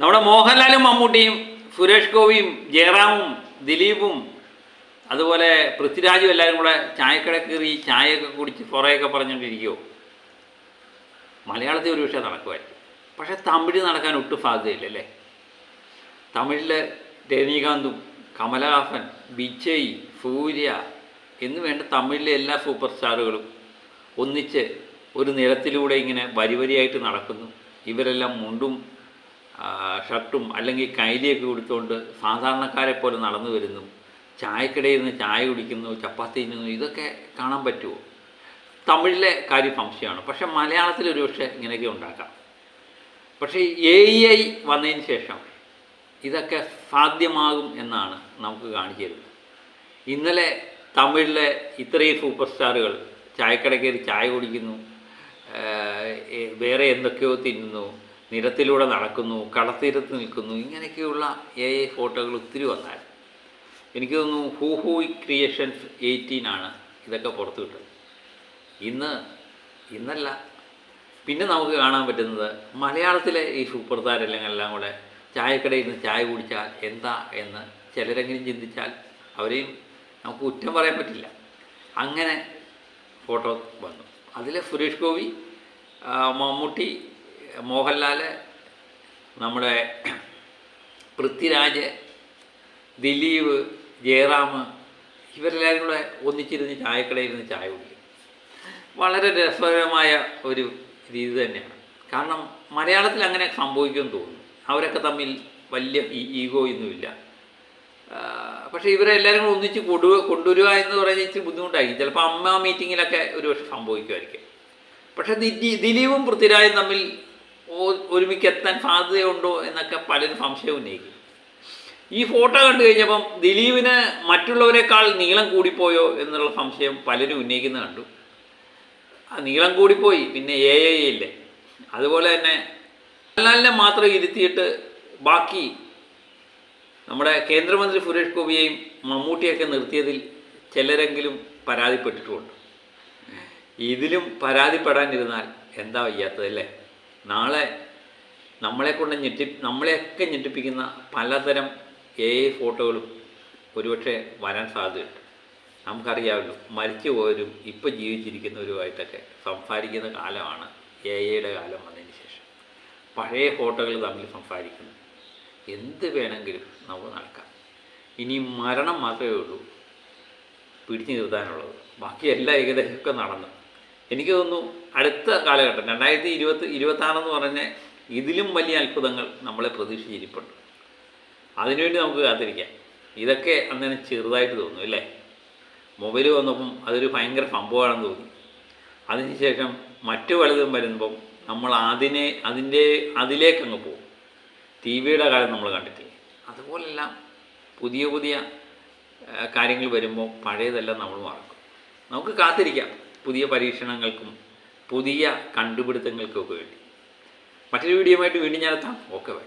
നമ്മുടെ മോഹൻലാലും മമ്മൂട്ടിയും സുരേഷ് ഗോപിയും ജയറാമും ദിലീപും അതുപോലെ പൃഥ്വിരാജും എല്ലാവരും കൂടെ ചായക്കട കയറി ചായയൊക്കെ കുടിച്ച് കുറേയൊക്കെ പറഞ്ഞുകൊണ്ടിരിക്കുമോ മലയാളത്തിൽ ഒരു പക്ഷേ നടക്കുമായിരിക്കും. പക്ഷേ തമിഴ് നടക്കാൻ ഒട്ടും സാധ്യതയില്ല അല്ലേ തമിഴിലെ രജനീകാന്തും കമലഹാസൻ വിജയ് സൂര്യ എന്ന് വേണ്ട തമിഴിലെ എല്ലാ സൂപ്പർ സ്റ്റാറുകളും ഒന്നിച്ച് ഒരു നിരത്തിലൂടെ ഇങ്ങനെ വരിവരിയായിട്ട് നടക്കുന്നു. ഇവരെല്ലാം മുണ്ടും ഷർട്ടും അല്ലെങ്കിൽ കൈലിയൊക്കെ കൊടുത്തുകൊണ്ട് സാധാരണക്കാരെ പോലെ നടന്നു വരുന്നു. ചായക്കടയിൽ നിന്ന് ചായ കുടിക്കുന്നു ചപ്പാത്തി തിന്നുന്നു ഇതൊക്കെ കാണാൻ പറ്റുമോ? തമിഴിലെ കാര്യം സംശയമാണ്. പക്ഷേ മലയാളത്തിൽ ഒരു പക്ഷേ ഇങ്ങനെയൊക്കെ ഉണ്ടാക്കാം. പക്ഷേ എ ഐ വന്നതിന് ശേഷം ഇതൊക്കെ സാധ്യമാകും എന്നാണ് നമുക്ക് കാണിച്ചു തരുന്നത് ഇന്നലെ തമിഴിലെ ഇത്രയും സൂപ്പർ സ്റ്റാറുകൾ ചായക്കട ചായ കുടിക്കുന്നു വേറെ എന്തൊക്കെയോ തിന്നുന്നു നിരത്തിലൂടെ നടക്കുന്നു കടത്തീരത്ത് നിൽക്കുന്നു ഇങ്ങനെയൊക്കെയുള്ള എ ഐ ഫോട്ടോകൾ ഒത്തിരി വന്നായിരുന്നു എനിക്ക് തോന്നുന്നു ഹൂ ഹൂ ക്രിയേഷൻസ് എയ്റ്റീൻ ആണ് ഇതൊക്കെ പുറത്തു വിട്ടത് ഇന്ന് ഇന്നല്ല പിന്നെ നമുക്ക് കാണാൻ പറ്റുന്നത് മലയാളത്തിലെ ഈ സൂപ്പർ താരങ്ങളെല്ലാം കൂടെ ചായക്കടയിൽ നിന്ന് ചായ കുടിച്ചാൽ എന്താ എന്ന് ചിലരെങ്കിലും ചിന്തിച്ചാൽ അവരെയും നമുക്ക് കുറ്റം പറയാൻ പറ്റില്ല. അങ്ങനെ ഫോട്ടോ വന്നു. അതിൽ സുരേഷ് ഗോപി മമ്മൂട്ടി മോഹൻലാൽ നമ്മുടെ പൃഥ്വിരാജ് ദിലീപ് ജയറാം ഇവരെല്ലാവരും കൂടെ ഒന്നിച്ചിരുന്ന് ചായക്കടയിൽ നിന്ന് ചായ കുടിക്കും. വളരെ രസകരമായ ഒരു രീതി തന്നെയാണ്. കാരണം മലയാളത്തിൽ അങ്ങനെ സംഭവിക്കുമെന്ന് തോന്നുന്നു. അവരൊക്കെ തമ്മിൽ വലിയ ഈഗോ ഒന്നുമില്ല പക്ഷേ ഇവരെ എല്ലാവരും കൂടെ ഒന്നിച്ച് കൊടുവ കൊണ്ടുവരിക എന്ന് പറയുന്നത് ഇച്ചിരി ബുദ്ധിമുട്ടായിരിക്കും. ചിലപ്പോൾ അമ്മ മീറ്റിങ്ങിലൊക്കെ ഒരു പക്ഷെ സംഭവിക്കുമായിരിക്കും. പക്ഷേ ദിലീപും പൃഥ്വിരാജും തമ്മിൽ ഒ- ഒരുമിക്ക് എത്താൻ സാധ്യതയുണ്ടോ എന്നൊക്കെ പലരും സംശയം ഉന്നയിക്കും. ഈ ഫോട്ടോ കണ്ടു കഴിഞ്ഞപ്പം ദിലീപിന് മറ്റുള്ളവരെക്കാൾ നീളം കൂടിപ്പോയോ എന്നുള്ള സംശയം പലരും ഉന്നയിക്കുന്ന കണ്ടു. ആ നീളം കൂടിപ്പോയി പിന്നെ എ ഐ ഇല്ലേ? അതുപോലെ തന്നെ മോഹൻലാലിനെ മാത്രം ഇരുത്തിയിട്ട് ബാക്കി നമ്മുടെ കേന്ദ്രമന്ത്രി സുരേഷ് ഗോപിയെയും മമ്മൂട്ടിയൊക്കെ നിർത്തിയതിൽ ചിലരെങ്കിലും പരാതിപ്പെട്ടിട്ടുമുണ്ട്. ഇതിലും പരാതിപ്പെടാനിരുന്നാൽ എന്താ വയ്യാത്തതല്ലേ? നാളെ നമ്മളെ കൊണ്ട് ഞെട്ടി നമ്മളെയൊക്കെ ഞെട്ടിപ്പിക്കുന്ന പലതരം എ ഫോട്ടോകളും ഒരുപക്ഷെ വരാൻ സാധ്യതയുണ്ട്. നമുക്കറിയാമല്ലോ മരിച്ചു പോയവരും ഇപ്പോൾ ജീവിച്ചിരിക്കുന്നവരുമായിട്ടൊക്കെ സംസാരിക്കുന്ന കാലമാണ് എ ഐയുടെ കാലം വന്നതിന് ശേഷം. പഴയ ഫോട്ടോകൾ തമ്മിൽ സംസാരിക്കുന്നു. എന്ത് വേണമെങ്കിലും നമുക്ക് നടക്കാം. ഇനി മരണം മാത്രമേ ഉള്ളൂ. പിടിച്ചു നിർത്താനുള്ളത്. ബാക്കി എല്ലാം ഏകദേശമൊക്കെ നടന്നു. എനിക്ക് തോന്നുന്നു അടുത്ത കാലഘട്ടം രണ്ടായിരത്തി ഇരുപത്തി ഇരുപത്താറെന്ന് പറഞ്ഞ ഇതിലും വലിയ അത്ഭുതങ്ങൾ നമ്മളെ പ്രതീക്ഷിച്ചിരിപ്പുണ്ട്. അതിനുവേണ്ടി നമുക്ക് കാത്തിരിക്കാം. ഇതൊക്കെ അന്നേരം ചെറുതായിട്ട് തോന്നും അല്ലേ? മൊബൈൽ വന്നപ്പം അതൊരു ഭയങ്കര സംഭവമാണെന്ന് തോന്നി. അതിനുശേഷം മറ്റു പലതും വരുമ്പം നമ്മൾ അതിനെ അതിന്റെ അതിലേക്കങ്ങ് പോകും. ടി വിയുടെ കാലം നമ്മൾ കണ്ടിട്ടില്ലേ? അതുപോലെല്ലാം പുതിയ പുതിയ കാര്യങ്ങൾ വരുമ്പോൾ പഴയതെല്ലാം നമ്മൾ മറക്കും. നമുക്ക് കാത്തിരിക്കാം. പുതിയ പരീക്ഷണങ്ങൾക്കും പുതിയ കണ്ടുപിടുത്തങ്ങൾക്കും ഒക്കെ വേണ്ടി. മറ്റൊരു വീഡിയോ ആയിട്ട് വീണ്ടും ഞാൻ എത്താം ഓക്കെ ബൈ.